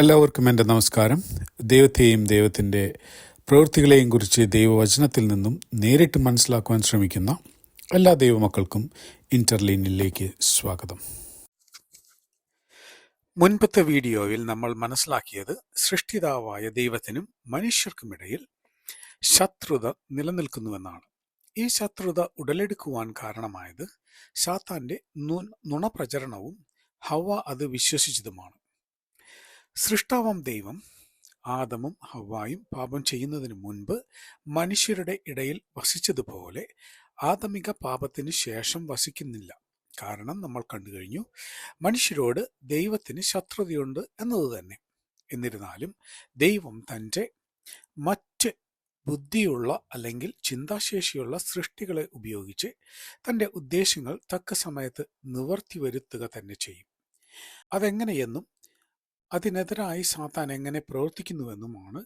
എല്ലാവർക്കും എന്റെ നമസ്കാരം. ദൈവത്തെയും ദൈവത്തിന്റെ പ്രവൃത്തികളെയും കുറിച്ച് ദൈവവചനത്തിൽ നിന്നും നേരിട്ട് മനസ്സിലാക്കുവാൻ ശ്രമിക്കുന്ന എല്ലാ ദൈവമക്കൾക്കും ഇന്റർലീനിലേക്ക് സ്വാഗതം. മുൻപത്തെ വീഡിയോയിൽ നമ്മൾ മനസ്സിലാക്കിയത് സൃഷ്ടിതാവായ ദൈവത്തിനും മനുഷ്യർക്കുമിടയിൽ ശത്രുത നിലനിൽക്കുന്നുവെന്നാണ്. ഈ ശത്രുത ഉടലെടുക്കുവാൻ കാരണമായത് ശാത്താന്റെ നുണപ്രചരണവും ഹവ അത് വിശ്വസിച്ചതുമാണ്. സൃഷ്ടാവാം ദൈവം ആദമും ഹവായും പാപം ചെയ്യുന്നതിന് മുൻപ് മനുഷ്യരുടെ ഇടയിൽ വസിച്ചതുപോലെ ആദമിക പാപത്തിന് ശേഷം വസിക്കുന്നില്ല. കാരണം നമ്മൾ കണ്ടു കഴിഞ്ഞു മനുഷ്യരോട് ദൈവത്തിന് ശത്രുതയുണ്ട് എന്നത് തന്നെ. എന്നിരുന്നാലും ദൈവം തന്റെ മറ്റ് ബുദ്ധിയുള്ള അല്ലെങ്കിൽ ചിന്താശേഷിയുള്ള സൃഷ്ടികളെ ഉപയോഗിച്ച് തന്റെ ഉദ്ദേശങ്ങൾ തക്ക സമയത്ത് നിവർത്തി വരുത്തുക തന്നെ ചെയ്യും. അതെങ്ങനെയെന്നും അതിനെതിരായി സാത്താൻ എങ്ങനെ പ്രവർത്തിക്കുന്നുവെന്നുമാണ്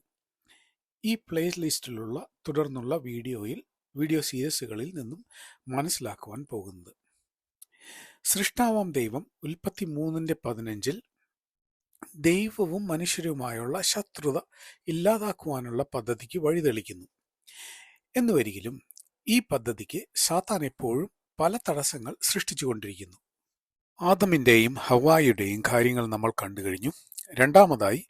ഈ പ്ലേ ലിസ്റ്റിലുള്ള തുടർന്നുള്ള വീഡിയോയിൽ വീഡിയോ സീരീസുകളിൽ നിന്നും മനസ്സിലാക്കുവാൻ പോകുന്നത്. സൃഷ്ടാവാം ദൈവം ഉൽപ്പത്തി മൂന്നിന്റെ പതിനഞ്ചിൽ ദൈവവും മനുഷ്യരുമായുള്ള ശത്രുത ഇല്ലാതാക്കുവാനുള്ള പദ്ധതിക്ക് വഴിതെളിക്കുന്നു. എന്നുവരികിലും ഈ പദ്ധതിക്ക് സാത്താൻ എപ്പോഴും പല തടസ്സങ്ങൾ സൃഷ്ടിച്ചുകൊണ്ടിരിക്കുന്നു. ആദമിന്റെയും ഹവായുടെയും കാര്യങ്ങൾ നമ്മൾ കണ്ടു കഴിഞ്ഞു രണ്ടാമതായി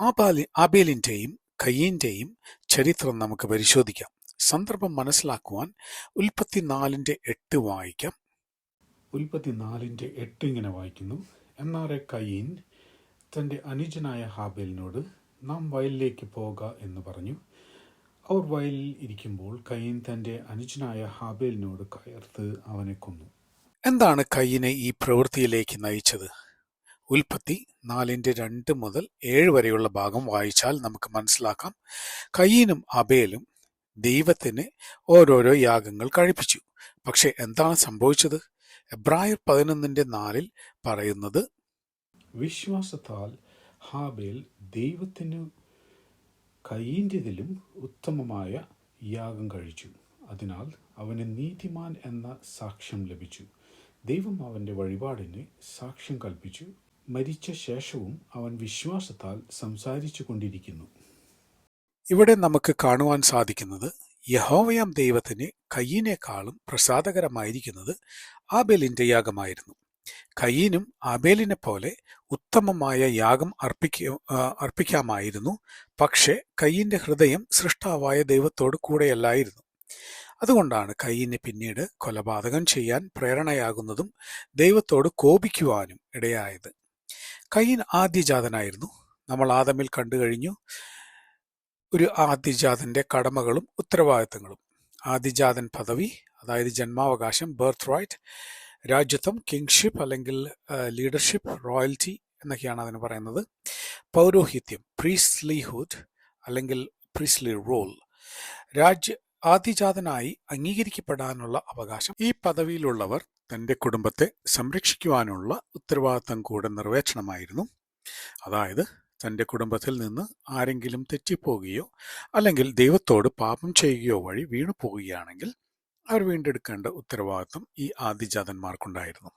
ആബാലി ആബേലിന്റെയും കയ്യീന്റെയും ചരിത്രം നമുക്ക് പരിശോധിക്കാം. സന്ദർഭം മനസ്സിലാക്കുവാൻ ഉൽപ്പത്തി നാലിന്റെ എട്ട് വായിക്കാം. ഉൽപ്പത്തി നാലിന്റെ എട്ട് ഇങ്ങനെ വായിക്കുന്നു. എന്നാറെ കയ്യീൻ തന്റെ അനുജനായ ഹാബേലിനോട് നാം വയലിലേക്ക് പോക എന്ന് പറഞ്ഞു. അവർ വയലിൽ ഇരിക്കുമ്പോൾ കയ്യീൻ തന്റെ അനുജനായ ഹാബേലിനോട് കയർത്ത് അവനെ കൊന്നു. എന്താണ് കയ്യനെ ഈ പ്രവൃത്തിയിലേക്ക് നയിച്ചത്? ഉൽപ്പത്തി നാലിന്റെ രണ്ട് മുതൽ ഏഴ് വരെയുള്ള ഭാഗം വായിച്ചാൽ നമുക്ക് മനസ്സിലാക്കാം. കയ്യീനും അബേലും ദൈവത്തിന് ഓരോരോ യാഗങ്ങൾ കഴിപ്പിച്ചു. പക്ഷെ എന്താണ് സംഭവിച്ചത്? എബ്രായർ പതിനൊന്നിന്റെ നാലിൽ പറയുന്നത് വിശ്വാസത്താൽ ഹാബേൽ ദൈവത്തിന് കയ്യിന്റെതിലും ഉത്തമമായ യാഗം കഴിച്ചു. അതിനാൽ അവന് നീതിമാൻ എന്ന സാക്ഷ്യം ലഭിച്ചു. ദൈവം അവന്റെ വഴിപാടിന് സാക്ഷ്യം കൽപ്പിച്ചു. മരിച്ച ശേഷവും അവൻ വിശ്വാസത്താൽ സംസാരിച്ചു കൊണ്ടിരിക്കുന്നു. ഇവിടെ നമുക്ക് കാണുവാൻ സാധിക്കുന്നത് യഹോവയാം ദൈവത്തിന് കയ്യിനേക്കാളും പ്രസാദകരമായിരിക്കുന്നത് ആബേലിന്റെ യാഗമായിരുന്നു. കയ്യീനും ആബേലിനെ പോലെ ഉത്തമമായ യാഗം അർപ്പിക്ക അർപ്പിക്കാമായിരുന്നു. പക്ഷേ കയ്യിന്റെ ഹൃദയം സൃഷ്ടാവായ ദൈവത്തോട് കൂടെയല്ലായിരുന്നു. അതുകൊണ്ടാണ് കയ്യിനെ പിന്നീട് കൊലപാതകം ചെയ്യാൻ പ്രേരണയാകുന്നതും ദൈവത്തോട് കോപിക്കുവാനും ഇടയായത്. കയ്യൻ ആദ്യജാതനായിരുന്നു. നമ്മൾ ആദമിൽ കണ്ടു കഴിഞ്ഞു. ഒരു ആദ്യജാതന്റെ കടമകളും ഉത്തരവാദിത്തങ്ങളും. ആദ്യജാതൻ പദവി അതായത് ജന്മാവകാശം ബർത്ത് റൈറ്റ് രാജ്യത്വം കിങ്ഷിപ്പ് അല്ലെങ്കിൽ ലീഡർഷിപ്പ് റോയൽറ്റി എന്നൊക്കെയാണ് അതിന് പറയുന്നത്. പൗരോഹിത്യം പ്രീസ്ലിഹുഡ് അല്ലെങ്കിൽ പ്രീസ്ലി റോൾ രാജ്യ ആദ്യജാതനായി അംഗീകരിക്കപ്പെടാനുള്ള അവകാശം. ഈ പദവിയിലുള്ളവർ തന്റെ കുടുംബത്തെ സംരക്ഷിക്കുവാനുള്ള ഉത്തരവാദിത്തം കൂടെ നിറവേറ്റണമായിരുന്നു. അതായത് തന്റെ കുടുംബത്തിൽ നിന്ന് ആരെങ്കിലും തെറ്റിപ്പോകുകയോ അല്ലെങ്കിൽ ദൈവത്തോട് പാപം ചെയ്യുകയോ വഴി വീണു പോവുകയാണെങ്കിൽ അവർ വീണ്ടെടുക്കേണ്ട ഉത്തരവാദിത്വം ഈ ആദിജാതന്മാർക്കുണ്ടായിരുന്നു.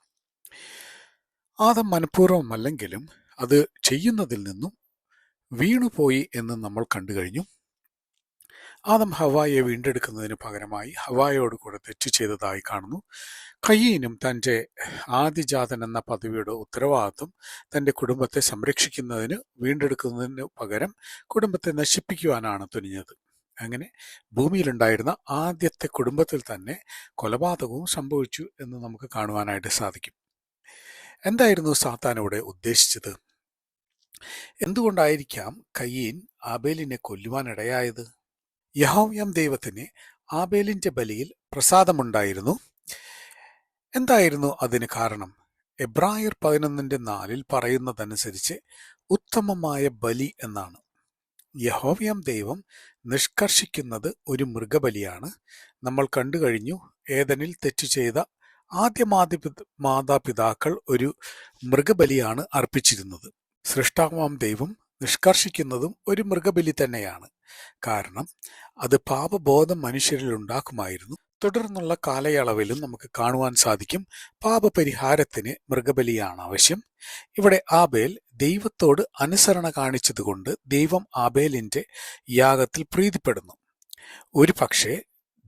ആദം മനഃപൂർവമല്ലെങ്കിലും അത് ചെയ്യുന്നതിൽ നിന്നും വീണുപോയി എന്ന് നമ്മൾ കണ്ടു കഴിഞ്ഞു ആദം ഹവായെ വീണ്ടെടുക്കുന്നതിന് പകരമായി ഹവായോട് കൂടെ തെറ്റ് ചെയ്തതായി കാണുന്നു. കയ്യീനും തന്റെ ആദിജാതൻ എന്ന പദവിയുടെ ഉത്തരവാദിത്വം തന്റെ കുടുംബത്തെ സംരക്ഷിക്കുന്നതിന് വീണ്ടെടുക്കുന്നതിന് പകരം കുടുംബത്തെ നശിപ്പിക്കുവാനാണ് തുനിഞ്ഞത്. അങ്ങനെ ഭൂമിയിലുണ്ടായിരുന്ന ആദ്യത്തെ കുടുംബത്തിൽ തന്നെ കൊലപാതകവും സംഭവിച്ചു എന്ന് നമുക്ക് കാണുവാനായിട്ട് സാധിക്കും. എന്തായിരുന്നു സാത്താൻ ഇവിടെ ഉദ്ദേശിച്ചത്? എന്തുകൊണ്ടായിരിക്കാം കയ്യീൻ ആബേലിനെ കൊല്ലുവാനിടയായത്? യഹോവ്യം ദൈവത്തിന് ആബേലിന്റെ ബലിയിൽ പ്രസാദമുണ്ടായിരുന്നു. എന്തായിരുന്നു അതിന് കാരണം? എബ്രായർ പതിനൊന്നിന്റെ നാലിൽ പറയുന്നതനുസരിച്ച് ഉത്തമമായ ബലി എന്നാണ്. യഹോവ്യം ദൈവം നിഷ്കർഷിക്കുന്നത് ഒരു മൃഗബലിയാണ്. നമ്മൾ കണ്ടു കഴിഞ്ഞു ഏതനിൽ തെറ്റു ചെയ്ത ആദ്യ മാതാപിത- മാതാപിതാക്കൾ ഒരു മൃഗബലിയാണ് അർപ്പിച്ചിരുന്നത്. സൃഷ്ടാവാം ദൈവം നിഷ്കർഷിക്കുന്നതും ഒരു മൃഗബലി തന്നെയാണ്. കാരണം അത് പാപബോധം മനുഷ്യരിൽ ഉണ്ടാക്കുമായിരുന്നു. തുടർന്നുള്ള കാലയളവിലും നമുക്ക് കാണുവാൻ സാധിക്കും പാപപരിഹാരത്തിന് മൃഗബലിയാണ് ആവശ്യം. ഇവിടെ ആബേൽ ദൈവത്തോട് അനുസരണ കാണിച്ചതുകൊണ്ട് ദൈവം ആബേലിന്റെ യാഗത്തിൽ പ്രീതിപ്പെടുന്നു. ഒരു പക്ഷേ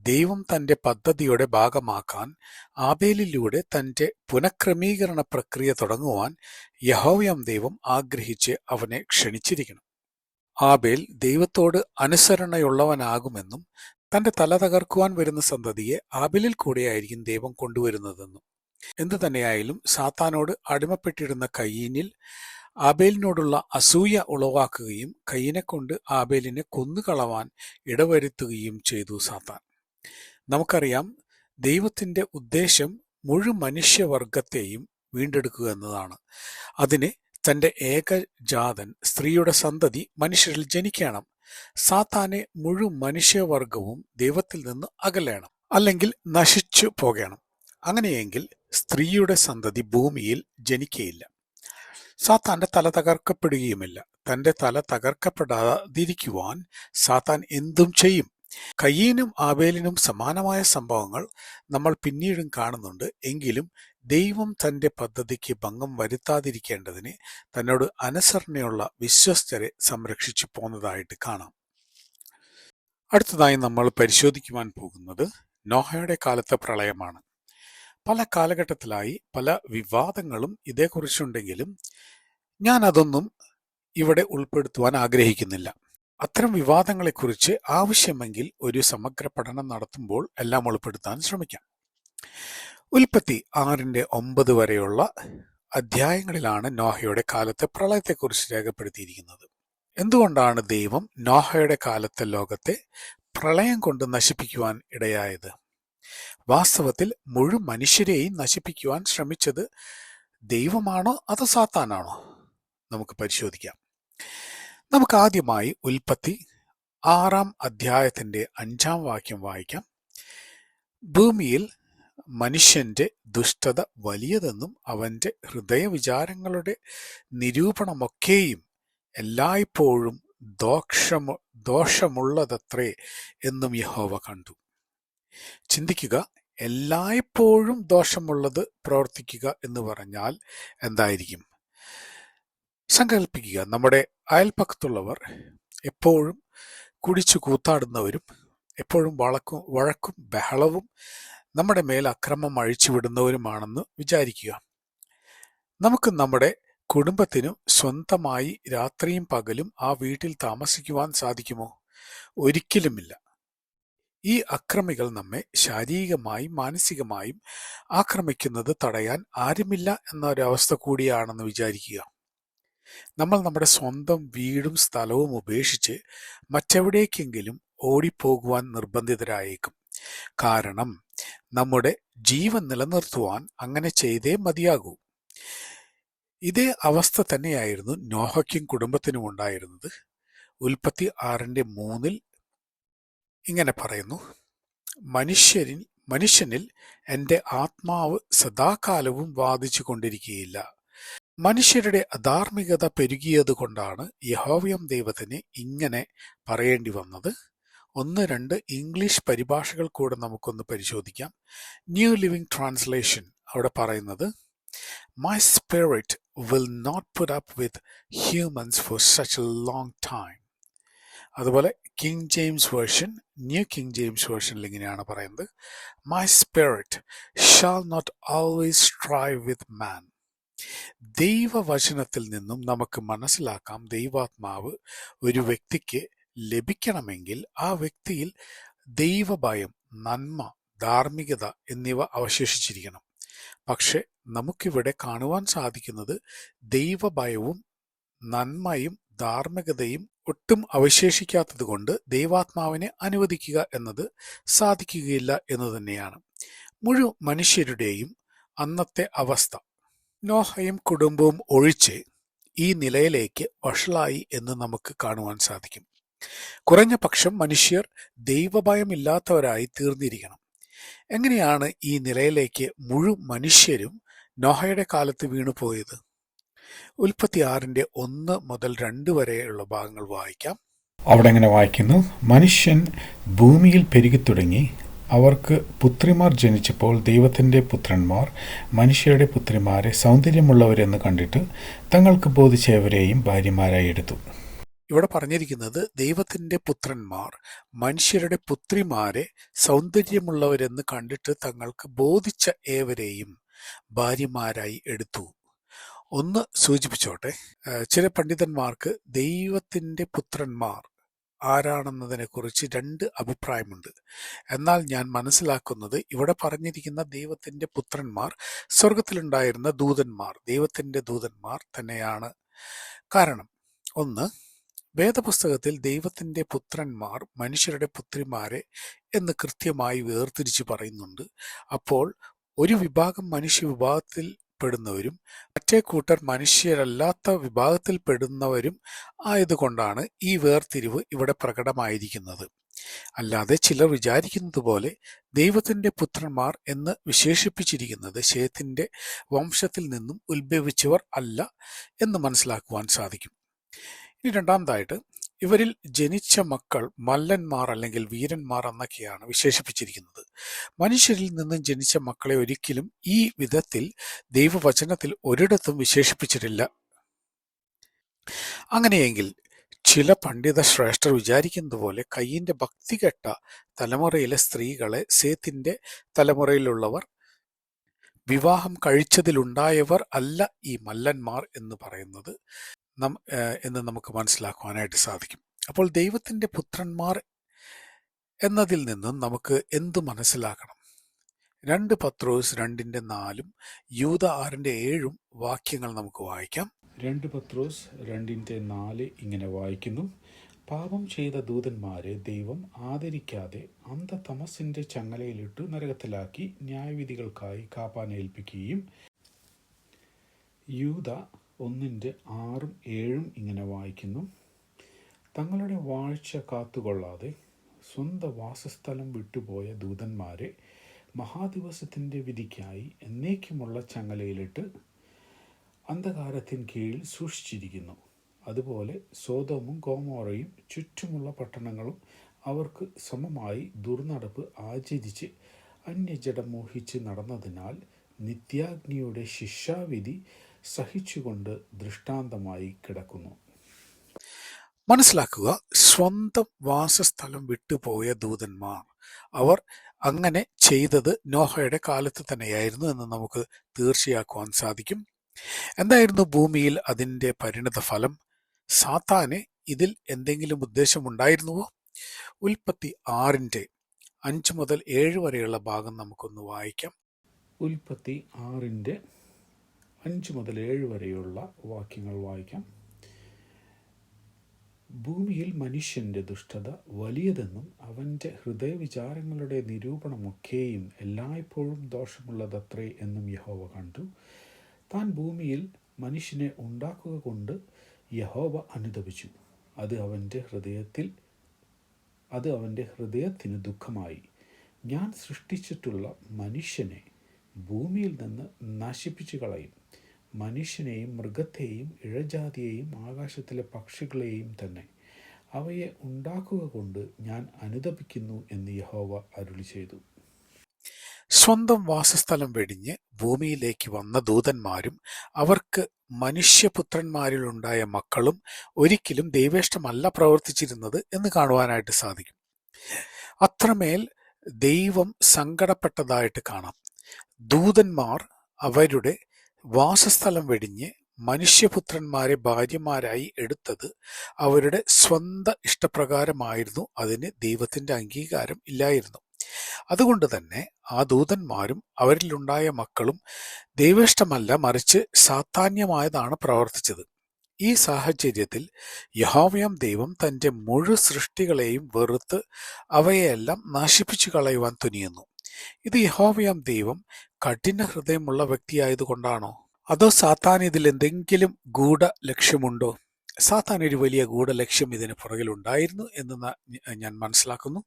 ദൈവം തന്റെ പദ്ധതിയുടെ ഭാഗമാക്കാൻ ആബേലിലൂടെ തന്റെ പുനഃക്രമീകരണ പ്രക്രിയ തുടങ്ങുവാൻ യഹോവയം ദൈവം ആഗ്രഹിച്ച് അവനെ ക്ഷണിച്ചിരിക്കണം. ആബേൽ ദൈവത്തോട് അനുസരണയുള്ളവനാകുമെന്നും തന്റെ തല തകർക്കുവാൻ വരുന്ന സന്തതിയെ ആബേലിൽ കൂടെയായിരിക്കും ദൈവം കൊണ്ടുവരുന്നതെന്നും. എന്തു തന്നെയായാലും സാത്താനോട് അടിമപ്പെട്ടിരുന്ന കയ്യീനിൽ ആബേലിനോടുള്ള അസൂയ ഉളവാക്കുകയും കയ്യനെ കൊണ്ട് ആബേലിനെ കൊന്നുകളവാൻ ഇടവരുത്തുകയും ചെയ്തു സാത്താൻ. നമുക്കറിയാം ദൈവത്തിന്റെ ഉദ്ദേശം മുഴു മനുഷ്യവർഗത്തെയും വീണ്ടെടുക്കുക എന്നതാണ്. അതിന് തന്റെ ഏകജാതൻ സ്ത്രീയുടെ സന്തതി മനുഷ്യരിൽ ജനിക്കണം. സാത്താനെ മുഴു മനുഷ്യവർഗവും ദൈവത്തിൽ നിന്ന് അകലേണം. അല്ലെങ്കിൽ നശിച്ചു പോകണം. അങ്ങനെയെങ്കിൽ സ്ത്രീയുടെ സന്തതി ഭൂമിയിൽ ജനിക്കയില്ല. സാത്താന്റെ തല തകർക്കപ്പെടുകയുമില്ല. തന്റെ തല തകർക്കപ്പെടാതിരിക്കുവാൻ സാത്താൻ എന്തും ചെയ്യും. കയ്യീനും ആബേലിനും സമാനമായ സംഭവങ്ങൾ നമ്മൾ പിന്നീടും കാണുന്നുണ്ട്. എങ്കിലും ദൈവം തന്റെ പദ്ധതിക്ക് ഭംഗം വരുത്താതിരിക്കേണ്ടതിന് തന്നോട് അനുസരണയുള്ള വിശ്വസ്തരെ സംരക്ഷിച്ചു പോന്നതായിട്ട് കാണാം. അടുത്തതായി നമ്മൾ പരിശോധിക്കുവാൻ പോകുന്നത് നോഹയുടെ കാലത്തെ പ്രളയമാണ്. പല കാലഘട്ടത്തിലായി പല വിവാദങ്ങളും ഇതേക്കുറിച്ചുണ്ടെങ്കിലും ഞാൻ അതൊന്നും ഇവിടെ ഉൾപ്പെടുത്തുവാൻ ആഗ്രഹിക്കുന്നില്ല. അത്തരം വിവാദങ്ങളെക്കുറിച്ച് ആവശ്യമെങ്കിൽ ഒരു സമഗ്ര പഠനം നടത്തുമ്പോൾ എല്ലാം ഉൾപ്പെടുത്താൻ ശ്രമിക്കാം. ഉൽപ്പത്തി ആറിന്റെ ഒമ്പത് വരെയുള്ള അധ്യായങ്ങളിലാണ് നോഹയുടെ കാലത്തെ പ്രളയത്തെക്കുറിച്ച് രേഖപ്പെടുത്തിയിരിക്കുന്നത്. എന്തുകൊണ്ടാണ് ദൈവം നോഹയുടെ കാലത്തെ ലോകത്തെ പ്രളയം കൊണ്ട് നശിപ്പിക്കുവാൻ ഇടയായത്? വാസ്തവത്തിൽ മുഴു മനുഷ്യരെയും നശിപ്പിക്കുവാൻ ശ്രമിച്ചത് ദൈവമാണോ അതോ സാത്താനാണോ? നമുക്ക് പരിശോധിക്കാം. നമുക്ക് ആദ്യമായി ഉൽപ്പത്തി ആറാം അധ്യായത്തിന്റെ അഞ്ചാം വാക്യം വായിക്കാം. ഭൂമിയിൽ മനുഷ്യന്റെ ദുഷ്ടത വലിയതെന്നും അവന്റെ ഹൃദയവിചാരങ്ങളുടെ നിരൂപണമൊക്കെയും എല്ലായ്പ്പോഴും ദോഷമു ദോഷമുള്ളതത്രേ എന്നും യഹോവ കണ്ടു. ചിന്തിക്കുക എല്ലായ്പ്പോഴും ദോഷമുള്ളത് പ്രവർത്തിക്കുക എന്ന് പറഞ്ഞാൽ എന്തായിരിക്കും? സങ്കല്പിക്കുക. നമ്മുടെ അയൽപക്കത്തുള്ളവർ എപ്പോഴും കുടിച്ചു കൂത്താടുന്നവരും എപ്പോഴും വളക്കും വഴക്കും ബഹളവും നമ്മുടെ മേൽ അക്രമം അഴിച്ചുവിടുന്നവരുമാണെന്ന് വിചാരിക്കുക. നമുക്ക് നമ്മുടെ കുടുംബത്തിനും സ്വന്തമായി രാത്രിയും പകലും ആ വീട്ടിൽ താമസിക്കുവാൻ സാധിക്കുമോ? ഒരിക്കലുമില്ല. ഈ അക്രമികൾ നമ്മെ ശാരീരികമായും മാനസികമായും ആക്രമിക്കുന്നത് തടയാൻ ആരുമില്ല എന്നൊരവസ്ഥ കൂടിയാണെന്ന് വിചാരിക്കുക. നമ്മൾ നമ്മുടെ സ്വന്തം വീടും സ്ഥലവും ഉപേക്ഷിച്ച് മറ്റെവിടേക്കെങ്കിലും ഓടിപ്പോകുവാൻ നിർബന്ധിതരായേക്കും. കാരണം നമ്മുടെ ജീവൻ നിലനിർത്തുവാൻ അങ്ങനെ ചെയ്തേ മതിയാകൂ. ഇതേ അവസ്ഥ തന്നെയായിരുന്നു നോഹയ്ക്കും കുടുംബത്തിനും ഉണ്ടായിരുന്നത്. ഉൽപ്പത്തി ആറിന്റെ മൂന്നിൽ ഇങ്ങനെ പറയുന്നു മനുഷ്യരിൽ മനുഷ്യനിൽ എന്റെ ആത്മാവ് സദാകാലവും വാദിച്ചു കൊണ്ടിരിക്കുകയില്ല മനുഷ്യരുടെ അധാർമികത പെരുകിയതുകൊണ്ടാണ് യഹോവ്യം ദൈവത്തിന് ഇങ്ങനെ പറയേണ്ടി വന്നത്. ഒന്ന് രണ്ട് ഇംഗ്ലീഷ് പരിഭാഷകൾ കൂടെ നമുക്കൊന്ന് പരിശോധിക്കാം. ന്യൂ ലിവിംഗ് ട്രാൻസ്ലേഷൻ അവിടെ പറയുന്നത് my spirit will not put up with humans for such a long time അതുപോലെ king James version new king James വേർഷനിൽ ഇങ്ങനെയാണ് പറയുന്നത് my spirit shall not always strive with man ദൈവവചനത്തിൽ നിന്നും നമുക്ക് മനസ്സിലാക്കാം ദൈവാത്മാവ് ഒരു വ്യക്തിക്ക് ലഭിക്കണമെങ്കിൽ ആ വ്യക്തിയിൽ ദൈവഭയം നന്മ ധാർമ്മികത എന്നിവ അവശേഷിച്ചിരിക്കണം. പക്ഷെ നമുക്കിവിടെ കാണുവാൻ സാധിക്കുന്നത് ദൈവഭയവും നന്മയും ധാർമ്മികതയും ഒട്ടും അവശേഷിക്കാത്തത് കൊണ്ട് ദൈവാത്മാവിനെ അനുവദിക്കുക എന്നത് സാധിക്കുകയില്ല എന്ന് തന്നെയാണ്. മുഴുവൻ മനുഷ്യരുടെയും അന്നത്തെ അവസ്ഥ നോഹയും കുടുംബവും ഒഴിച്ച് ഈ നിലയിലേക്ക് വഷളായി എന്ന് നമുക്ക് കാണുവാൻ സാധിക്കും. കുറഞ്ഞ പക്ഷം മനുഷ്യർ ദൈവഭയമില്ലാത്തവരായി തീർന്നിരിക്കണം. എങ്ങനെയാണ് ഈ നിലയിലേക്ക് മുഴു മനുഷ്യരും നോഹയുടെ കാലത്ത് വീണുപോയത് ഉൽപ്പത്തി ആറിന്റെ ഒന്ന് മുതൽ രണ്ട് വരെയുള്ള ഭാഗങ്ങൾ വായിക്കാം. അവിടെ എങ്ങനെ വായിക്കുന്നു? മനുഷ്യൻ ഭൂമിയിൽ പെരുകി തുടങ്ങി അവർക്ക് പുത്രിമാർ ജനിച്ചപ്പോൾ ദൈവത്തിന്റെ പുത്രന്മാർ മനുഷ്യരുടെ പുത്രിമാരെ സൗന്ദര്യമുള്ളവരെന്ന് കണ്ടിട്ട് തങ്ങൾക്ക് ബോധിച്ചവരെയും ഭാര്യമാരായി എടുത്തു. ഇവിടെ പറഞ്ഞിരിക്കുന്നത് ദൈവത്തിന്റെ പുത്രന്മാർ മനുഷ്യരുടെ പുത്രിമാരെ സൗന്ദര്യമുള്ളവരെന്ന് കണ്ടിട്ട് തങ്ങൾക്ക് ബോധിച്ച ഏവരെയും ഭാര്യമാരായി എടുത്തു. ഒന്ന് സൂചിപ്പിച്ചോട്ടെ ചില പണ്ഡിതന്മാർക്ക് ദൈവത്തിന്റെ പുത്രന്മാർ ആരാണെന്നതിനെക്കുറിച്ച് രണ്ട് അഭിപ്രായമുണ്ട്. എന്നാൽ ഞാൻ മനസ്സിലാക്കുന്നത് ഇവിടെ പറഞ്ഞിരിക്കുന്ന ദൈവത്തിന്റെ പുത്രന്മാർ സ്വർഗത്തിലുണ്ടായിരുന്ന ദൂതന്മാർ ദൈവത്തിന്റെ ദൂതന്മാർ തന്നെയാണ്. കാരണം ഒന്ന് വേദപുസ്തകത്തിൽ ദൈവത്തിന്റെ പുത്രന്മാർ മനുഷ്യരുടെ പുത്രിമാരെ എന്ന് കൃത്യമായി വേർതിരിച്ച് പറയുന്നുണ്ട്. അപ്പോൾ ഒരു വിഭാഗം മനുഷ്യ വിഭാഗത്തിൽ പെടുന്നവരും മറ്റേ കൂട്ടർ മനുഷ്യരല്ലാത്ത വിഭാഗത്തിൽ പെടുന്നവരും ആയതുകൊണ്ടാണ് ഈ വേർതിരിവ് ഇവിടെ പ്രകടമായിരിക്കുന്നത്. അല്ലാതെ ചിലർ വിചാരിക്കുന്നത് പോലെ ദൈവത്തിന്റെ പുത്രന്മാർ എന്ന് വിശേഷിപ്പിച്ചിരിക്കുന്നത് ശേത്തിന്റെ വംശത്തിൽ നിന്നും ഉത്ഭവിച്ചവർ അല്ല എന്ന് മനസ്സിലാക്കുവാൻ സാധിക്കും. ഇനി രണ്ടാമതായിട്ട് ഇവരിൽ ജനിച്ച മക്കൾ മല്ലന്മാർ അല്ലെങ്കിൽ വീരന്മാർ എന്നൊക്കെയാണ് വിശേഷിപ്പിച്ചിരിക്കുന്നത്. മനുഷ്യരിൽ നിന്നും ജനിച്ച മക്കളെ ഒരിക്കലും ഈ വിധത്തിൽ ദൈവവചനത്തിൽ ഒരിടത്തും വിശേഷിപ്പിച്ചിട്ടില്ല. അങ്ങനെയെങ്കിൽ ചില പണ്ഡിത ശ്രേഷ്ഠർ വിചാരിക്കുന്നത് പോലെ കയ്യിന്റെ ഭക്തികെട്ട തലമുറയിലെ സ്ത്രീകളെ സേത്തിന്റെ തലമുറയിലുള്ളവർ വിവാഹം കഴിച്ചതിലുണ്ടായവർ അല്ല ഈ മല്ലന്മാർ എന്ന് പറയുന്നത്. നം എന്ന് നമുക്ക് മനസ്സിലാക്കുവാനായിട്ട് സാധിക്കും. അപ്പോൾ ദൈവത്തിന്റെ പുത്രന്മാർ എന്നതിൽ നിന്നും നമുക്ക് എന്ത് മനസ്സിലാക്കണം? രണ്ട് പത്രോസ് രണ്ടിന്റെ നാലും യൂത ആറിന്റെ ഏഴും വാക്യങ്ങൾ നമുക്ക് വായിക്കാം. രണ്ട് പത്രോസ് രണ്ടിന്റെ നാല് ഇങ്ങനെ വായിക്കുന്നു. പാപം ചെയ്ത ദൂതന്മാരെ ദൈവം ആദരിക്കാതെ അന്ധതമസിന്റെ ചങ്ങലയിലിട്ട് നരകത്തിലാക്കി ന്യായവിധികൾക്കായി കാപ്പാനേൽപ്പിക്കുകയും യൂത ഒന്നിന്റെ ആറും ഏഴും ഇങ്ങനെ വായിക്കുന്നു. തങ്ങളുടെ വാഴ്ച കാത്തുകൊള്ളാതെ സ്വന്തം വാസസ്ഥലം വിട്ടുപോയ ദൂതന്മാരെ മഹാദിവസത്തിന്റെ വിധിക്കായി എന്നേക്കുമുള്ള ചങ്ങലയിലിട്ട് അന്ധകാരത്തിൻ കീഴിൽ സൂക്ഷിച്ചിരിക്കുന്നു. അതുപോലെ സോതോമും ഗോമോറയും ചുറ്റുമുള്ള പട്ടണങ്ങളും അവർക്ക് സമമായി ദുർനടപ്പ് ആചരിച്ച് അന്യജടം മോഹിച്ച് നടന്നതിനാൽ നിത്യാഗ്നിയുടെ ശിക്ഷാവിധി സഹിച്ചുകൊണ്ട് ദൃഷ്ടാന്തമായി കിടക്കുന്നു. മനസ്സിലാക്കുക സ്വന്തം വാസസ്ഥലം വിട്ടുപോയ ദൂതന്മാർ. അവർ അങ്ങനെ ചെയ്തത് നോഹയുടെ കാലത്ത് തന്നെയായിരുന്നു എന്ന് നമുക്ക് തീർച്ചയാക്കുവാൻ സാധിക്കും. എന്തായിരുന്നു ഭൂമിയിൽ അതിന്റെ പരിണത ഫലം? സാത്താന് ഇതിൽ എന്തെങ്കിലും ഉദ്ദേശമുണ്ടായിരുന്നുവോ? ഉൽപ്പത്തി ആറിന്റെ അഞ്ച് മുതൽ ഏഴ് വരെയുള്ള ഭാഗം നമുക്കൊന്ന് വായിക്കാം. ഉൽപ്പത്തി ആറിന്റെ അഞ്ച് മുതൽ ഏഴ് വരെയുള്ള വാക്യങ്ങൾ വായിക്കാം. ഭൂമിയിൽ മനുഷ്യന്റെ ദുഷ്ടത വലിയതെന്നും അവന്റെ ഹൃദയവിചാരങ്ങളുടെ നിരൂപണമൊക്കെയും എല്ലായ്പ്പോഴും ദോഷമുള്ളതത്രേ എന്നും യഹോവ കണ്ടു. താൻ ഭൂമിയിൽ മനുഷ്യനെ ഉണ്ടാക്കുക കൊണ്ട് യഹോവ അനുദപിച്ചു. അത് അവന്റെ ഹൃദയത്തിൽ അത് അവന്റെ ഹൃദയത്തിന് ദുഃഖമായി. ഞാൻ സൃഷ്ടിച്ചിട്ടുള്ള മനുഷ്യനെ ഭൂമിയിൽ നിന്ന് നശിപ്പിച്ചു കളയും മനുഷ്യനെയും മൃഗത്തെയും ഇഴജാതിയെയും ആകാശത്തിലെ പക്ഷികളെയും തന്നെ. അവയെ ഉണ്ടാക്കുക കൊണ്ട് ഞാൻ അനുദപിക്കുന്നു എന്ന് യഹോവ അരുളി ചെയ്തു. സ്വന്തം വാസസ്ഥലം വെടിഞ്ഞ് ഭൂമിയിലേക്ക് വന്ന ദൂതന്മാരും അവർക്ക് മനുഷ്യപുത്രന്മാരിലുണ്ടായ മക്കളും ഒരിക്കലും ദൈവേഷ്ടമല്ല പ്രവർത്തിച്ചിരുന്നത് എന്ന് കാണുവാനായിട്ട് സാധിക്കും. അത്രമേൽ ദൈവം സങ്കടപ്പെട്ടതായിട്ട് കാണാം. ദൂതന്മാർ അവരുടെ വാസസ്ഥലം വെടിഞ്ഞ് മനുഷ്യപുത്രന്മാരെ ഭാര്യമാരായി എടുത്തത് അവരുടെ സ്വന്ത ഇഷ്ടപ്രകാരമായിരുന്നു. അതിന് ദൈവത്തിന്റെ അംഗീകാരം ഇല്ലായിരുന്നു. അതുകൊണ്ട് തന്നെ ആ ദൂതന്മാരും അവരിലുണ്ടായ മക്കളും ദൈവേഷ്ടമല്ല മറിച്ച് സാധാന്യമായതാണ് പ്രവർത്തിച്ചത്. ഈ സാഹചര്യത്തിൽ യഹോവയം ദൈവം തന്റെ മുഴു സൃഷ്ടികളെയും വെറുത്ത് അവയെല്ലാം നശിപ്പിച്ചു കളയുവാൻ തുനിയുന്നു. ഇത് യഹോവയാം ദൈവം കഠിന ഹൃദയമുള്ള വ്യക്തിയായതുകൊണ്ടാണോ? അതോ സാത്താൻ ഇതിൽ എന്തെങ്കിലും ഗൂഢ ലക്ഷ്യമുണ്ടോ സാത്താൻ ഒരു വലിയ ഗൂഢ ലക്ഷ്യം ഇതിന് പുറകിലുണ്ടായിരുന്നു എന്ന് ഞാൻ മനസ്സിലാക്കുന്നു.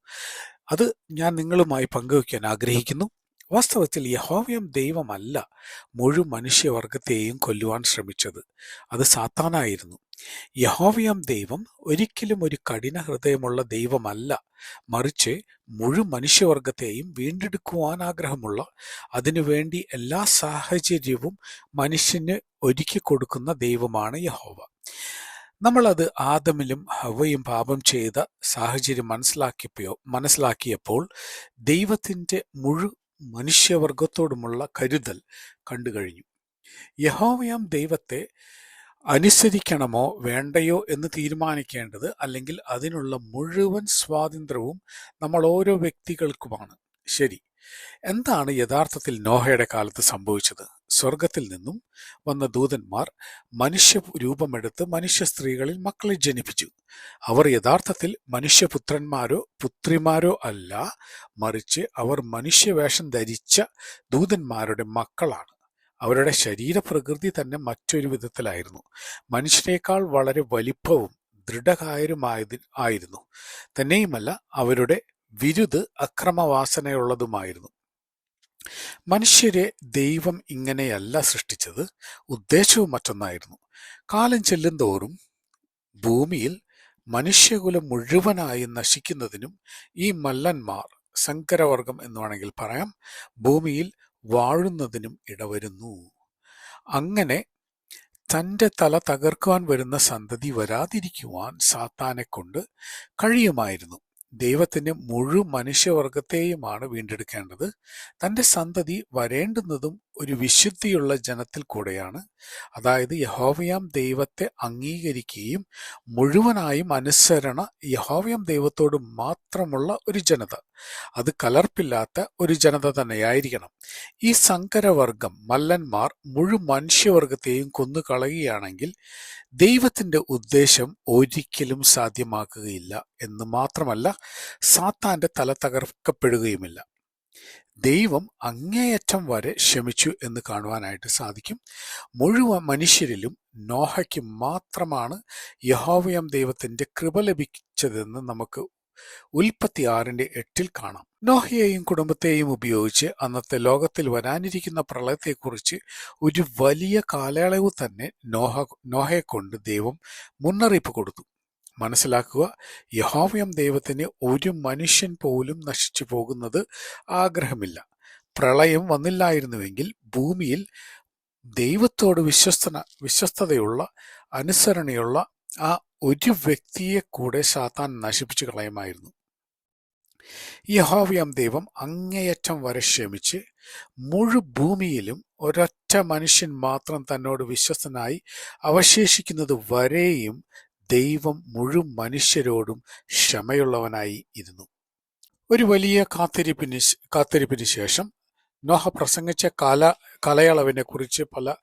അത് ഞാൻ നിങ്ങളുമായി പങ്കുവയ്ക്കാൻ ആഗ്രഹിക്കുന്നു. വാസ്തവത്തിൽ യഹോവയം ദൈവമല്ല മുഴു മനുഷ്യവർഗത്തെയും കൊല്ലുവാൻ ശ്രമിച്ചത്. അത് സാത്താനായിരുന്നു. യഹോവയം ദൈവം ഒരിക്കലും ഒരു കഠിന ഹൃദയമുള്ള ദൈവമല്ല. മറിച്ച് മുഴു മനുഷ്യവർഗത്തെയും വീണ്ടെടുക്കുവാൻ ആഗ്രഹമുള്ള അതിനുവേണ്ടി എല്ലാ സാഹചര്യവും മനുഷ്യന് ഒരുക്കി കൊടുക്കുന്ന ദൈവമാണ് യഹോവ. നമ്മളത് ആദമിലും ഹവയും പാപം ചെയ്ത സാഹചര്യം മനസ്സിലാക്കിയപ്പോ മനസ്സിലാക്കിയപ്പോൾ ദൈവത്തിന്റെ മുഴു മനുഷ്യവർഗത്തോടുമുള്ള കരുതൽ കണ്ടു കഴിഞ്ഞു. യഹോവയാം ദൈവത്തെ അനുസരിക്കണമോ വേണ്ടയോ എന്ന് തീരുമാനിക്കേണ്ടത് അല്ലെങ്കിൽ അതിനുള്ള മുഴുവൻ സ്വാതന്ത്ര്യവും നമ്മൾ ഓരോ വ്യക്തികൾക്കുമാണ്. ശരി. എന്താണ് യഥാർത്ഥത്തിൽ നോഹയുടെ കാലത്ത് സംഭവിച്ചത്? സ്വർഗത്തിൽ നിന്നും വന്ന ദൂതന്മാർ മനുഷ്യ രൂപമെടുത്ത് മനുഷ്യ സ്ത്രീകളിൽ മക്കളെ ജനിപ്പിച്ചു. അവർ യഥാർത്ഥത്തിൽ മനുഷ്യപുത്രന്മാരോ പുത്രിമാരോ അല്ല. മറിച്ച് അവർ മനുഷ്യവേഷം ധരിച്ച ദൂതന്മാരുടെ മക്കളാണ്. അവരുടെ ശരീരപ്രകൃതി തന്നെ മറ്റൊരു വിധത്തിലായിരുന്നു. മനുഷ്യനേക്കാൾ വളരെ വലിപ്പവും ദൃഢകായരുമായത് ആയിരുന്നു. തന്നെയുമല്ല അവരുടെ വിരുത് അക്രമവാസനയുള്ളതുമായിരുന്നു. മനുഷ്യരെ ദൈവം ഇങ്ങനെയല്ല സൃഷ്ടിച്ചത് ഉദ്ദേശവും മറ്റൊന്നായിരുന്നു. കാലം ചെല്ലുന്തോറും ഭൂമിയിൽ മനുഷ്യകുലം മുഴുവനായി നശിക്കുന്നതിനും ഈ മല്ലന്മാർ സങ്കരവർഗം എന്ന് വേണമെങ്കിൽ പറയാം ഭൂമിയിൽ വാഴുന്നതിനും ഇടവരുന്നു. അങ്ങനെ തന്റെ തല തകർക്കുവാൻ വരുന്ന സന്തതി വരാതിരിക്കുവാൻ സാത്താനെ കൊണ്ട് കഴിയുമായിരുന്നു. ദൈവത്തിന് മുഴു മനുഷ്യവർഗത്തെയുമാണ് വീണ്ടെടുക്കേണ്ടത്. തന്റെ സന്തതി വരേണ്ടുന്നതും ഒരു വിശുദ്ധിയുള്ള ജനത്തിൽ കൂടെയാണ്. അതായത് യഹോവയാം ദൈവത്തെ അംഗീകരിക്കുകയും മുഴുവനായും അനുസരണ യഹോവയാം ദൈവത്തോട് മാത്രമുള്ള ഒരു ജനത. അത് കലർപ്പില്ലാത്ത ഒരു ജനത തന്നെയായിരിക്കണം. ഈ സങ്കരവർഗം മല്ലന്മാർ മുഴു മനുഷ്യവർഗത്തെയും കൊന്നുകളയുകയാണെങ്കിൽ ദൈവത്തിന്റെ ഉദ്ദേശം ഒരിക്കലും സാധ്യമാക്കുകയില്ല എന്ന് മാത്രമല്ല സാത്താന്റെ തല തകർക്കപ്പെടുകയുമില്ല. ദൈവം അങ്ങേയറ്റം വരെ ക്ഷമിച്ചു എന്ന് കാണുവാനായിട്ട് സാധിക്കും. മുഴുവൻ മനുഷ്യരിലും നോഹയ്ക്ക് മാത്രമാണ് യഹോവയം ദൈവത്തിന്റെ കൃപ ലഭിച്ചതെന്ന് നമുക്ക് ഉൽപ്പത്തി ആറിന്റെ എട്ടിൽ കാണാം. നോഹയെയും കുടുംബത്തെയും ഉപയോഗിച്ച് അന്നത്തെ ലോകത്തിൽ വരാനിരിക്കുന്ന പ്രളയത്തെക്കുറിച്ച് ഒരു വലിയ കാലയളവ് തന്നെ നോഹ നോഹയെ കൊണ്ട് ദൈവം മുന്നറിയിപ്പ് കൊടുത്തു. മനസ്സിലാക്കുക. യഹോവയം ദൈവത്തിന് ഒരു മനുഷ്യൻ പോലും നശിച്ചു പോകുന്നത് ആഗ്രഹമില്ല. പ്രളയം വന്നില്ലായിരുന്നുവെങ്കിൽ ഭൂമിയിൽ ദൈവത്തോട് വിശ്വസ്തന വിശ്വസ്തതയുള്ള അനുസരണയുള്ള ആ ഒരു വ്യക്തിയെ കൂടെ സാത്താൻ നശിപ്പിച്ചു കളയുമായിരുന്നു. യഹോവയം ദൈവം അങ്ങേയറ്റം വരെ ക്ഷമിച്ച് മുഴു ഭൂമിയിലും ഒരൊറ്റ മനുഷ്യൻ മാത്രം തന്നോട് വിശ്വസ്തനായി അവശേഷിക്കുന്നത് വരെയും ദൈവം മുഴുവൻ മനുഷ്യരോടും ക്ഷമയുള്ളവനായി ഇരുന്നു. ഒരു വലിയ കാത്തിരിപ്പിന് കാത്തിരിപ്പിന് ശേഷം നോഹ പ്രസംഗിച്ച കാല കാലയളവിനെ കുറിച്ച് പല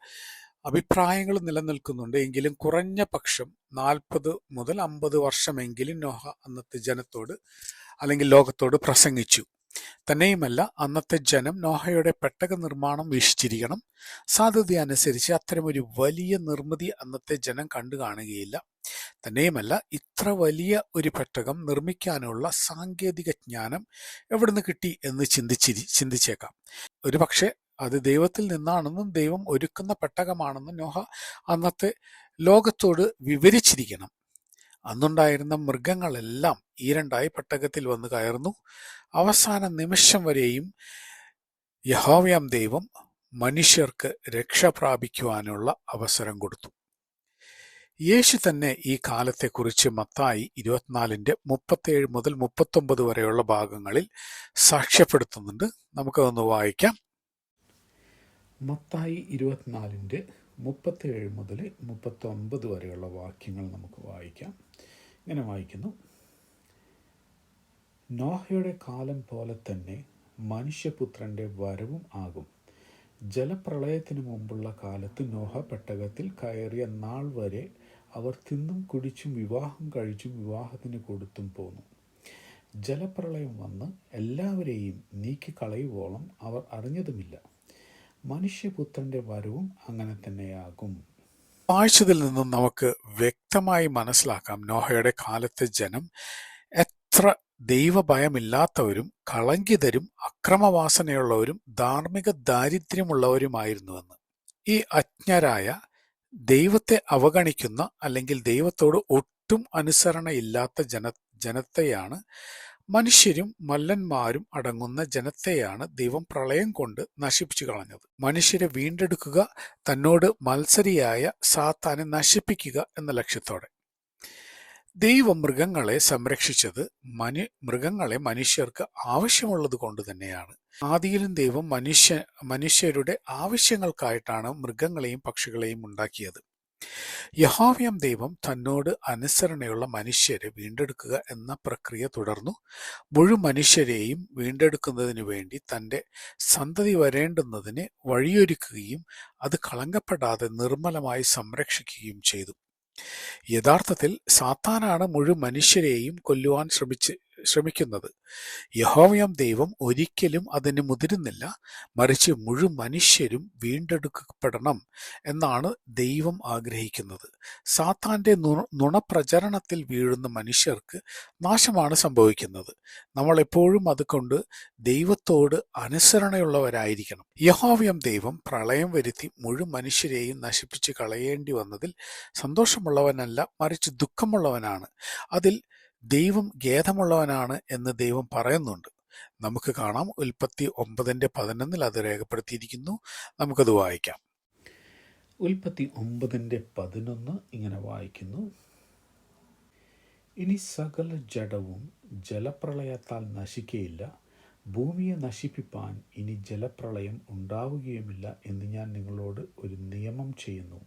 അഭിപ്രായങ്ങളും നിലനിൽക്കുന്നുണ്ട്. എങ്കിലും കുറഞ്ഞ പക്ഷം നാൽപ്പത് മുതൽ അമ്പത് വർഷമെങ്കിലും നോഹ അന്നത്തെ ജനത്തോട് അല്ലെങ്കിൽ ലോകത്തോട് പ്രസംഗിച്ചു. തന്നെയുമല്ല അന്നത്തെ ജനം നോഹയുടെ പെട്ടക നിർമ്മാണം വീക്ഷിച്ചിരിക്കണം. സാധ്യത അനുസരിച്ച് അത്തരമൊരു വലിയ നിർമ്മിതി അന്നത്തെ ജനം കണ്ടു കാണുകയില്ല. തന്നെയുമല്ല ഇത്ര വലിയ ഒരു പെട്ടകം നിർമ്മിക്കാനുള്ള സാങ്കേതിക ജ്ഞാനം എവിടുന്ന് കിട്ടി എന്ന് ചിന്തിച്ചിരി ചിന്തിച്ചേക്കാം. ഒരു പക്ഷേ അത് ദൈവത്തിൽ നിന്നാണെന്നും ദൈവം ഒരുക്കുന്ന പെട്ടകമാണെന്നും നോഹ അന്നത്തെ ലോകത്തോട് വിവരിച്ചിരിക്കണം. അന്നുണ്ടായിരുന്ന മൃഗങ്ങളെല്ലാം ഈ രണ്ടായി പെട്ടകത്തിൽ വന്ന് കയറുന്നു. അവസാന നിമിഷം വരെയും യഹോവയാം ദൈവം മനുഷ്യർക്ക് രക്ഷ പ്രാപിക്കുവാനുള്ള അവസരം കൊടുത്തു. യേശു തന്നെ ഈ കാലത്തെക്കുറിച്ച് മത്തായി ഇരുപത്തിനാലിന്റെ മുപ്പത്തേഴ് മുതൽ മുപ്പത്തൊമ്പത് വരെയുള്ള ഭാഗങ്ങളിൽ സാക്ഷ്യപ്പെടുത്തുന്നുണ്ട്. നമുക്കതൊന്ന് വായിക്കാം. മത്തായി ഇരുപത്തിനാലിന്റെ മുപ്പത്തേഴ് മുതൽ മുപ്പത്തൊമ്പത് വരെയുള്ള വാക്യങ്ങൾ നമുക്ക് വായിക്കാം. ഇങ്ങനെ വായിക്കുന്നു. നോഹയുടെ കാലം പോലെ തന്നെ മനുഷ്യപുത്രന്റെ വരവും ആകും. ജലപ്രളയത്തിനു മുമ്പുള്ള കാലത്ത് നോഹ പെട്ടകത്തിൽ കയറിയ നാൾ വരെ അവർ തിന്നും കുടിച്ചും വിവാഹം കഴിച്ചും വിവാഹത്തിന് കൊടുത്തും പോന്നു. ജലപ്രളയം വന്ന് എല്ലാവരെയും നീക്കിക്കളയുവോളം അവർ അറിഞ്ഞതുമില്ല. മനുഷ്യപുത്രന്റെ വരവും അങ്ങനെ തന്നെയാകും. ആഴ്ചയിൽ നിന്നും നമുക്ക് വ്യക്തമായി മനസ്സിലാക്കാം നോഹയുടെ കാലത്തെ ജനം എത്ര ദൈവഭയമില്ലാത്തവരും കളങ്കിതരും അക്രമവാസനയുള്ളവരും ധാർമ്മിക ദാരിദ്ര്യമുള്ളവരുമായിരുന്നുവെന്ന് ഈ അജ്ഞരായ ദൈവത്തെ അവഗണിക്കുന്ന അല്ലെങ്കിൽ ദൈവത്തോട് ഒട്ടും അനുസരണയില്ലാത്ത ജന ജനത്തെയാണ് മനുഷ്യരും മല്ലന്മാരും അടങ്ങുന്ന ജനത്തെയാണ് ദൈവം പ്രളയം കൊണ്ട് നശിപ്പിച്ചു കളഞ്ഞത്. മനുഷ്യരെ വീണ്ടെടുക്കുക തന്നോട് മത്സരിയായ സാത്താനെ നശിപ്പിക്കുക എന്ന ലക്ഷ്യത്തോടെ. ദൈവ മൃഗങ്ങളെ സംരക്ഷിച്ചത് മനു മൃഗങ്ങളെ മനുഷ്യർക്ക് ആവശ്യമുള്ളത് കൊണ്ട് തന്നെയാണ്. ആദിയിലും ദൈവം മനുഷ്യ മനുഷ്യരുടെ ആവശ്യങ്ങൾക്കായിട്ടാണ് മൃഗങ്ങളെയും പക്ഷികളെയും ഉണ്ടാക്കിയത്. യഹോവ്യം ദൈവം തന്നോട് അനുസരണയുള്ള മനുഷ്യരെ വീണ്ടെടുക്കുക എന്ന പ്രക്രിയ തുടർന്നു. മുഴു മനുഷ്യരെയും വീണ്ടെടുക്കുന്നതിനു വേണ്ടി തന്റെ സന്തതി വരേണ്ടുന്നതിന് വഴിയൊരുക്കുകയും അത് കളങ്കപ്പെടാതെ നിർമ്മലമായി സംരക്ഷിക്കുകയും ചെയ്തു. യഥാർത്ഥത്തിൽ സാത്താനാണ് മുഴു മനുഷ്യരെയും കൊല്ലുവാൻ ശ്രമിച്ച് ശ്രമിക്കുന്നത്. യഹോവയം ദൈവം ഒരിക്കലും അതിന് മുതിരുന്നില്ല. മറിച്ച് മുഴു മനുഷ്യരും വീണ്ടെടുക്കപ്പെടണം എന്നാണ് ദൈവം ആഗ്രഹിക്കുന്നത്. സാത്താന്റെ നുണ നുണപ്രചരണത്തിൽ വീഴുന്ന മനുഷ്യർക്ക് നാശമാണ് സംഭവിക്കുന്നത്. നമ്മൾ എപ്പോഴും അതുകൊണ്ട് ദൈവത്തോട് അനുസരണയുള്ളവരായിരിക്കണം. യഹോവയം ദൈവം പ്രളയം വരുത്തി മുഴു മനുഷ്യരെയും നശിപ്പിച്ച് കളയേണ്ടി വന്നതിൽ സന്തോഷമുള്ളവനല്ല മറിച്ച് ദുഃഖമുള്ളവനാണ്. അതിൽ ദൈവം ഖേദമുള്ളവനാണ് എന്ന് ദൈവം പറയുന്നുണ്ട്. നമുക്ക് കാണാം ഉൽപ്പത്തി ഒമ്പതിന്റെ പതിനൊന്നിൽ അത് രേഖപ്പെടുത്തിയിരിക്കുന്നു. നമുക്കത് വായിക്കാം. ഉൽപ്പത്തി ഒമ്പതിന്റെ പതിനൊന്ന് ഇങ്ങനെ വായിക്കുന്നു. ഇനി സകല ജഡവും ജലപ്രളയത്താൽ നശിക്കയില്ല. ഭൂമിയെ നശിപ്പിപ്പാൻ ഇനി ജലപ്രളയം ഉണ്ടാവുകയുമില്ല എന്ന് ഞാൻ നിങ്ങളോട് ഒരു നിയമം ചെയ്യുന്നു.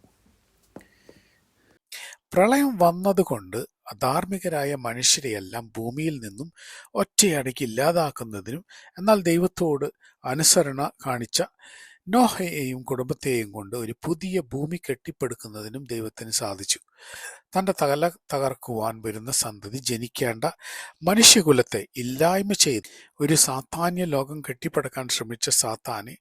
പ്രളയം വന്നതുകൊണ്ട് അധാർമികരായ മനുഷ്യരെയെല്ലാം ഭൂമിയിൽ നിന്നും ഒറ്റയടിക്ക് ഇല്ലാതാക്കുന്നതിനും എന്നാൽ ദൈവത്തോട് അനുസരണ കാണിച്ച നോഹയെയും കുടുംബത്തെയും കൊണ്ട് ഒരു പുതിയ ഭൂമി കെട്ടിപ്പടുക്കുന്നതിനും ദൈവത്തിന് സാധിച്ചു. തന്റെ തകല തകർക്കുവാൻ വരുന്ന സന്തതി ജനിക്കേണ്ട മനുഷ്യകുലത്തെ ഇല്ലായ്മ ചെയ്ത് ഒരു സാത്താന്യ ലോകം കെട്ടിപ്പടുക്കാൻ ശ്രമിച്ച സാത്താന്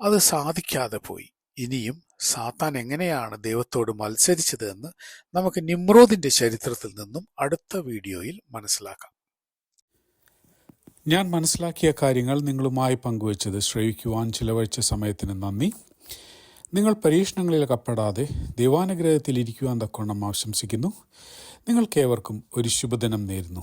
അത് സാധിക്കാതെ പോയി. ഇനിയും സാത്താൻ എങ്ങനെയാണ് ദൈവത്തോട് മത്സരിച്ചത് എന്ന് നമുക്ക് നിമ്രോദിന്റെ ചരിത്രത്തിൽ നിന്നും അടുത്ത വീഡിയോയിൽ മനസ്സിലാക്കാം. ഞാൻ മനസ്സിലാക്കിയ കാര്യങ്ങൾ നിങ്ങളുമായി പങ്കുവച്ചത് ശ്രവിക്കുവാൻ ചിലവഴിച്ച സമയത്തിന് നന്ദി. നിങ്ങൾ പരീക്ഷണങ്ങളിൽ കപ്പെടാതെ ദൈവാനുഗ്രഹത്തിൽ ഇരിക്കുവാൻ തക്കോണം ആശംസിക്കുന്നു. നിങ്ങൾക്കേവർക്കും ഒരു ശുഭദിനം നേരുന്നു.